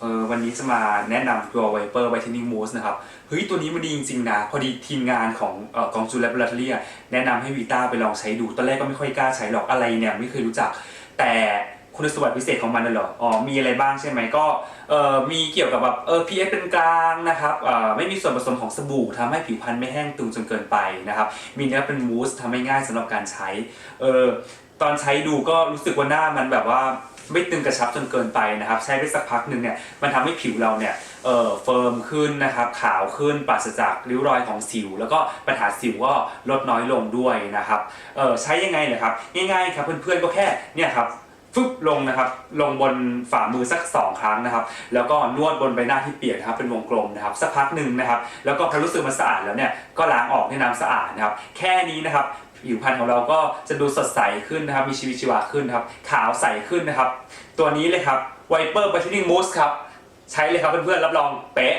เออวันนี้จะมาแนะนำตัว Viper Whitening Mousse นะครับเฮ้ยตัวนี้มันดีจริงๆนะพอดีทีมงานของเออกองจูแลบลาทเรียแนะนำให้วีต้าไปลองใช้ดู ตอนแรกก็ไม่ค่อยกล้าใช้หรอกอะไรเนี่ยไม่เคยรู้จัก แต่คุณสมบัติพิเศษของมันน่ะเหรอ อ๋อ มีอะไรบ้างใช่ไหมก็เอ่อมีเกี่ยวกับแบบเออ pH เป็นกลางนะครับเอ่อไม่มีส่วนผสมของสบู่ทำให้ผิวพรรณไม่แห้งตึงจนเกินไปนะครับ มีเนื้อเป็นมูสทำให้ง่ายสำหรับการใช้ เออตอนใช้ดูก็รู้สึกว่าหน้ามันแบบว่า ไม่ตึงกระชับจนเกินไปนะครับ ใช้ไปสักพักหนึ่งเนี่ยมันทำให้ผิวเราเนี่ยเออเฟิร์มขึ้นนะครับขาวขึ้นปราศจากริ้วรอยของสิว แล้วก็ปัญหาสิวก็ลดน้อยลงด้วยนะครับเออใช้ยังไงเนะครับง่ายๆครับเพื่อนๆก็แค่เนี่ยครับฟึบลงนะครับลงบนฝ่ามือสัก 2 ครั้งนะครับ แล้วก็นวดบนใบหน้าที่เปียกนะครับเป็นวงกลมนะครับสักพักหนึ่งนะครับ แล้วก็พอรู้สึกมันสะอาดแล้วเนี่ยก็ล้างออกด้วยน้ำสะอาดนะครับ แค่นี้นะครับ ผิวพรรณของเราก็จะดูสดใสขึ้นนะครับ มีชีวิตชีวาขึ้นนะครับ ขาวใสขึ้นนะครับ ตัวนี้เลยครับ Viper Brightening Mousse ครับ ใช้เลยครับเพื่อนๆ รับรองเป๊ะ